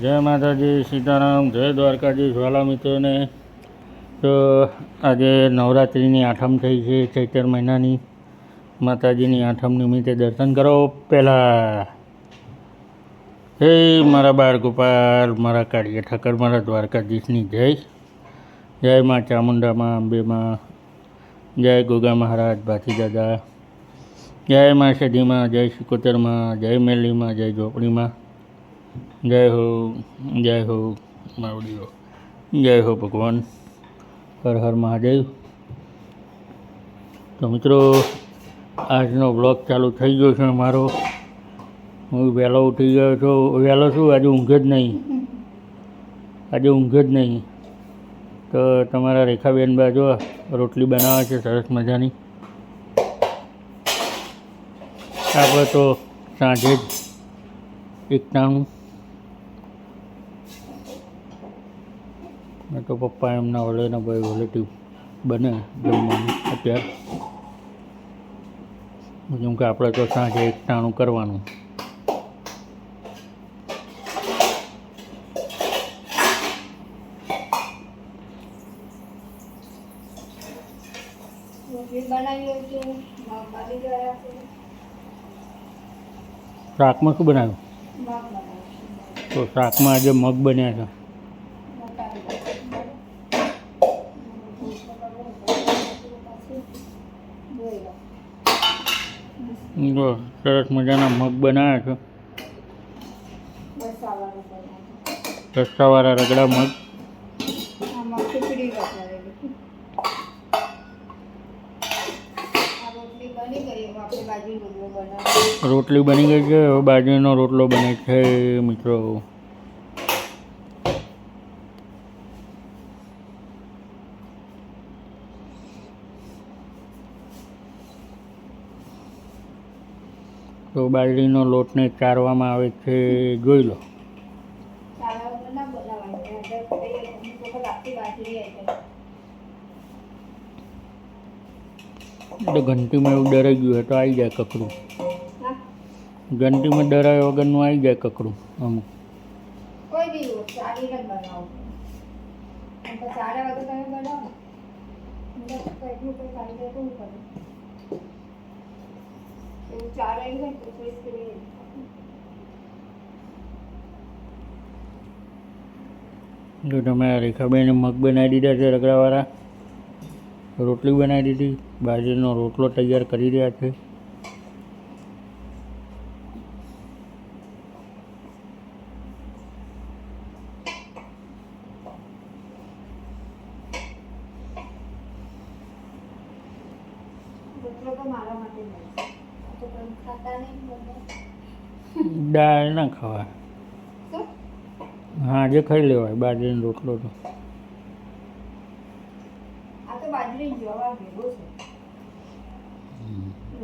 જય માતાજી, સીતારામ, જય દ્વારકાજી જ્વાલા મિત્રોને તો આજે નવરાત્રિની આઠમ થઈ છે, ચૈતર મહિનાની. માતાજીની આઠમ નિમિત્તે દર્શન કરો પહેલાં. હે મારા બાળ ગોપાલ, મારા કાળિયા ઠાકર, મારા દ્વારકાધીશની જય. જય માં ચામુંડામાં અંબેમાં જય ગોગા મહારાજ ભાથી દાદા. જય માં સદીમાં જય સિકોતરમાં જય મેલીમાં જય ઝોપડીમાં જય હો જય હો માવડીઓ જય હો ભગવાન. હર હર મહાદેવ. તો મિત્રો, આજનો બ્લોગ ચાલુ થઈ ગયો છે મારો. હું વહેલો ઉઠી ગયો છું. વહેલો છું આજે ઊંઘ જ નહીં. આજે ઊંઘ જ નહીં. તો તમારા રેખાબેન બાજુ રોટલી બનાવે છે, સરસ મજાની. આપણે તો સાંજે જ એકટાણું તો પપ્પા એમના વલેના ભાઈ વલેટિવ બને જમવાનું અત્યારે. જેમ કે આપણે તો સાંજે એકટાણું કરવાનું. શાકમાં શું બનાવ્યું? તો શાકમાં આજે મગ બન્યા છે મોટા જો સરસ મજાના મગ બનાવ્યા છો. રસ્તાવાળા રગડા મગ. રોટલી બની ગઈ છે, હવે બાજરીનો રોટલો બને છે મિત્રો. તો બાજરીનો લોટને ચારવામાં આવે છે, જોઈ લો. ઘંટીમાં એવું ડરાઈ ગયું હોય તો આવી જાય કકડું. ઘંટીમાં ડરાય વગરનું આવી જાય કકડું, અમુક. કોઈ બી રોટ ચાલીને જ બનાવો અને પછી ચાલ્યા વગર તમે બનાવો અંદર એટલું કોઈ ખાઈ જાય તો શું કરે એવું ચાલે હોય તો થોડી સ્ક્રીન જો તમે આ રેખાબેને મગ બનાવી દીધા છે રગડાવાળા રોટલી બનાવી દીધી બાજરીનો રોટલો તૈયાર કરી રહ્યા છે. મારા માટે દાળ ના ખવાય. હા જે ખાઈ લેવાય બાજરીનો રોટલો તો.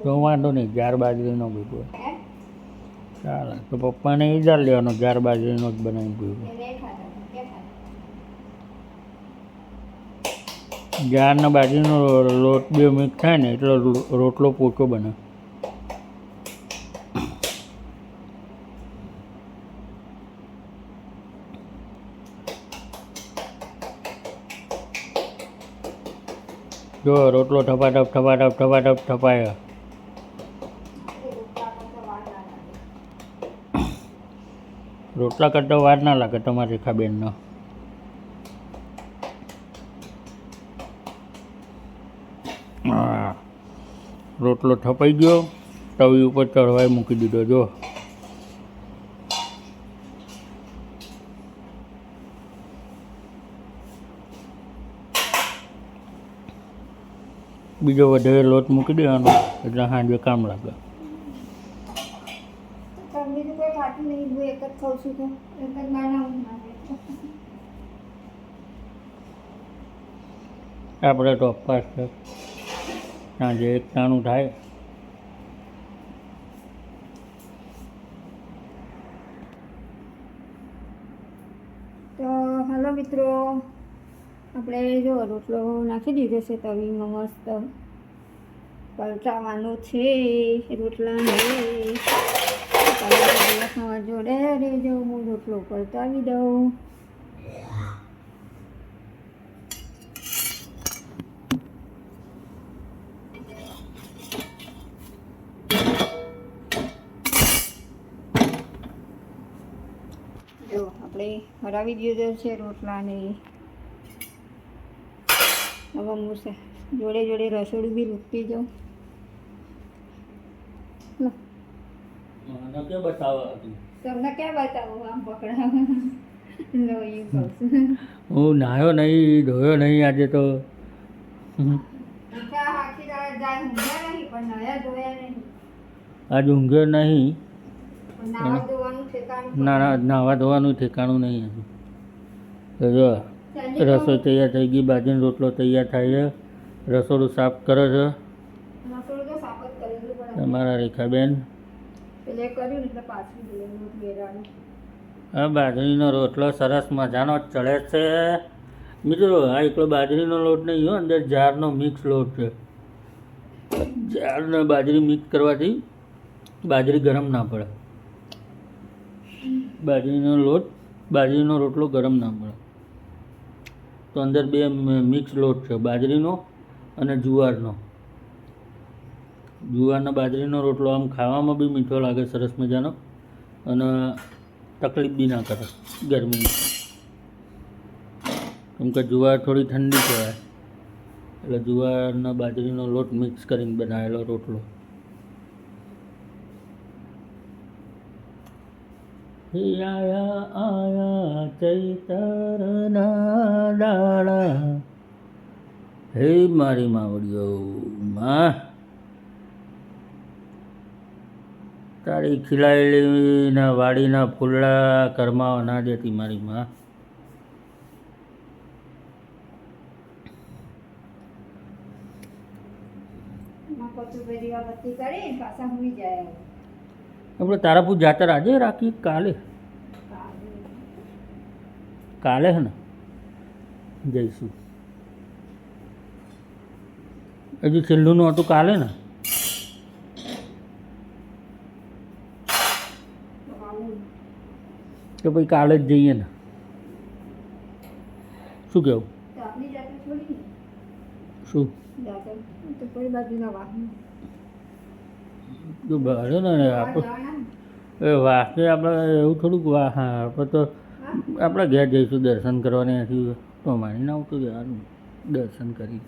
તો વાંધો નહીં જાર બાજરીનો ભેગો ચાલે તો પપ્પાને જાર લેવાનો જાર બાજરીનો જ બનાવી ભેગો. એ નહીં ખાતા ક્યાં ખાતા જાર ને બાજરીનો લોટ બે મિક્સ થાય ને એટલો રોટલો પોચો બને જો રોટલો ઠપાટપ ઠપાટપ ઠપાટપ ઠપાયા રોટલા કરતા વાર ના લાગે તમારી રેખાબેનનો રોટલો થપાઈ ગયો, તવી ઉપર ચઢવાય મૂકી દીધો, જો. બીજો વધારે લોટ મૂકી દેવાનો એટલે સાંજે કામ લાગે. આપણે તો અપવાસ છે. સાંજે એક નાનું થાય. તો હલો મિત્રો. આપણે જો રોટલો નાખી દીધો છે તવીમાં મસ્ત. પલટાવાનો છે તમારા દિવસમાં જોડે રહેજો હું રોટલો પલટાવી દઉં. જો, આપણે હરાવી દીધો છે રોટલાને. હવે હું જોડે જોડે રસોડું બી લૂકતી જાઉં. તમને ક્યાં બતાવું આમ પકડાવ? હું નાહ્યો નહીં ધોયો નહીં આજે તો. નયા આજે ઊંઘ્યો નહીં. નાવા ધોવાનું ઠેકાણું નહીં તો જો રસોઈ તૈયાર થઈ ગઈ બાજરીનો રોટલો તૈયાર થાય છે. રસોડું સાફ કરે છે. તમારા રેખાબેન. આ બાજરીનો રોટલો સરસ મજાનો ચડે છે. મિત્રો આ એકલો બાજરીનો લોટ નહીં હોય અંદર જારનો મિક્સ લોટ છે. જારને બાજરી મિક્સ કરવાથી બાજરી ગરમ ના પડે. બાજરીનો લોટ બાજરીનો રોટલો ગરમ ના પડે. તો અંદર બે મિક્સ લોટ છે, બાજરીનો અને જુવારનો. જુવારનો બાજરીનો રોટલો આમ ખાવામાં બી મીઠો લાગે, સરસ મજાનો, અને તકલીફ બી ના કરે ગરમીની કેમ કે જુવાર થોડી ઠંડી કહેવાય. એટલે જુવારના બાજરીનો લોટ મિક્સ કરીને બનાવેલો રોટલો. હે આયા ચૈતરના દાડા હે મારી માવડીઓ, માં. તારી ખીલાયેલીના વાડીના ફૂલડા કરમાવા ના દેતી મારી માં. માં પતું ભાઈ કરી પાછા હું જાય. આપણે તારાપુર જાતર આજે રાખી કાલે. કાલે હે ને? જઈશું. હજુ છેલ્લું હતું કાલે ને. કે પછી કાલે જ જઈએ ને. શું કહેવું શું? તો ભાડે ને આપણે વાસ્તે આપણે એવું થોડુંક વાહ હા આપણે તો આપણે ઘેર જઈશું દર્શન કરવાને અહીંથી. તો ના આવતું જવાનું દર્શન કરી.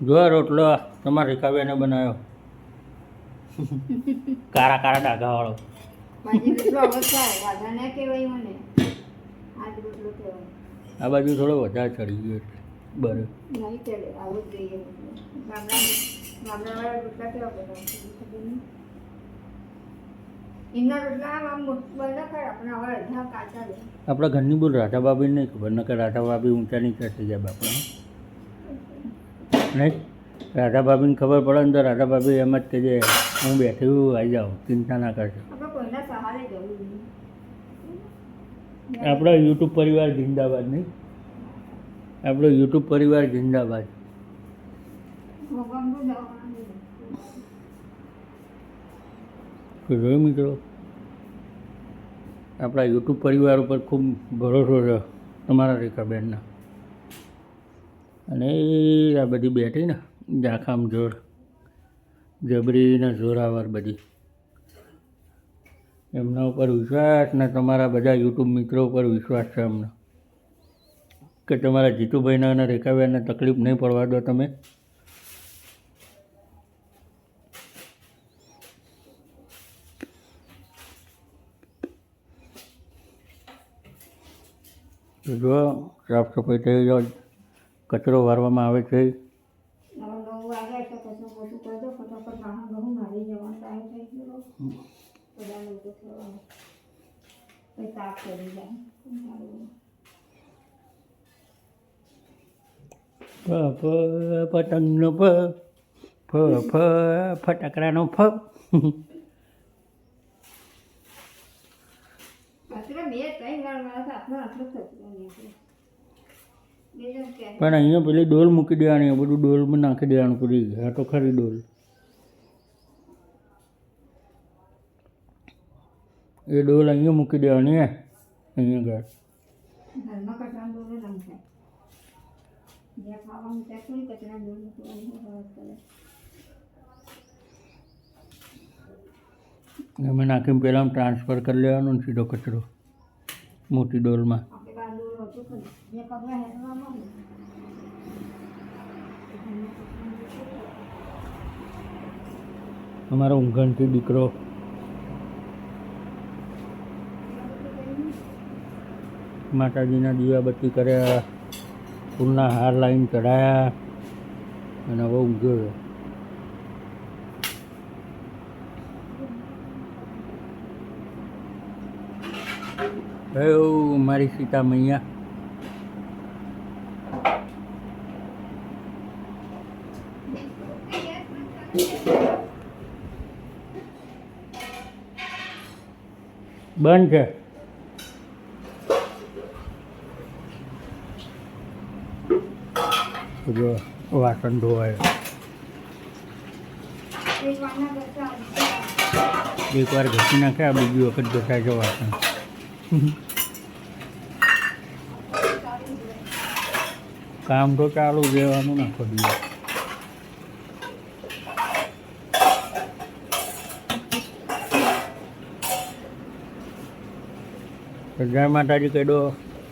જો રોટલો તમારે રેખાબેને બનાવ્યો. કાળા કારા ડાઘાવાળો માજી આ બાજુ થોડો વધારે ચડી ગયો એટલે. બરે નહીં ચડે આવું જ જોઈએ. ગામડાવાળા રોટલા કેવા આપણા ઘરની બોલ રાધા બાબી નહીં ખબર નકર રાધા બાબી ઊંચા નીચા થઈ જાય બાપા નહીં? રાધા બાબીને ખબર પડે ને તો રાધા બાબી એમ જ કે જે હું બેઠી આવી જાઉં ચિંતા ના કરજો. આપણે યુટ્યુબ પરિવાર જિંદાબાદ નહીં. આપણો યુટ્યુબ પરિવાર જિંદાબાદ. જોયું મિત્રો આપણા યુટ્યુબ પરિવાર ઉપર ખૂબ ભરોસો છે તમારા રેખાબેનના. અને એ આ બધી બેઠી ને જાખામ જોર જબરી ને જોરાવર બધી. એમના ઉપર વિશ્વાસ ને તમારા બધા યુટ્યુબ મિત્રો ઉપર વિશ્વાસ છે અમને કે તમારા જીતુભાઈના અને રેખાબેનને તકલીફ નહીં પડવા દો તમે. જો સાફ સફાઈ થઈ જાય કચરો વારવામાં આવે છે હવે નવ વાગ્યા એટલે કશું કશું કરી દો ફટાફટ વાહન બહુ મારી જવાનો ટાઈમ થઈ ગયો બધા લોકો થવા કંઈ તાપ કરી જાય ફ પતંગનો ફ ફ ફ ફટાકડાનો ફ. પણ અહીંયા પેલી ડોલ મૂકી દેવાની બધું ડોલમાં નાખી દેવાનું પૂરી આ તો ખરી ડોલ. એ ડોલ અહીંયા મૂકી દેવાની હે અહીંયા આગળ ઘરમાં કચરા ડોલો નંખાય એમાં નાખીને પહેલાં ટ્રાન્સફર કરી લેવાનો સીધો કચરો, મોટી ડોલમાં. અમારો ઊંઘણથી દીકરો માતાજીના દીવાબત્તી કર્યા. ફૂલના હાર લાવીને ચડાયા અને હવે ઊંઘ્યો છે એવું મારી સીતા મૈયા બંધ છે. જો વાસણ ધોવાય એક વાર ઘસી નાખે આ બીજી વખત ઘસાય છે વાસણ કામ તો ચાલુ રહેવાનું નાખો દિવસ જય માતાજી કહી દો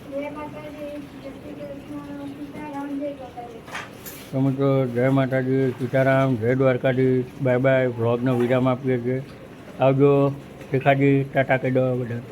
જય માતાજી જય શ્રી કૃષ્ણ સીતારામ જય માતાજી તમે તો જય માતાજી, સીતારામ, જય દ્વારકાધીશ, બાય બાય, વ્લોગનો વિરામ આપીએ છીએ આવજો શેખાજી ટાટા કહી દો બધા.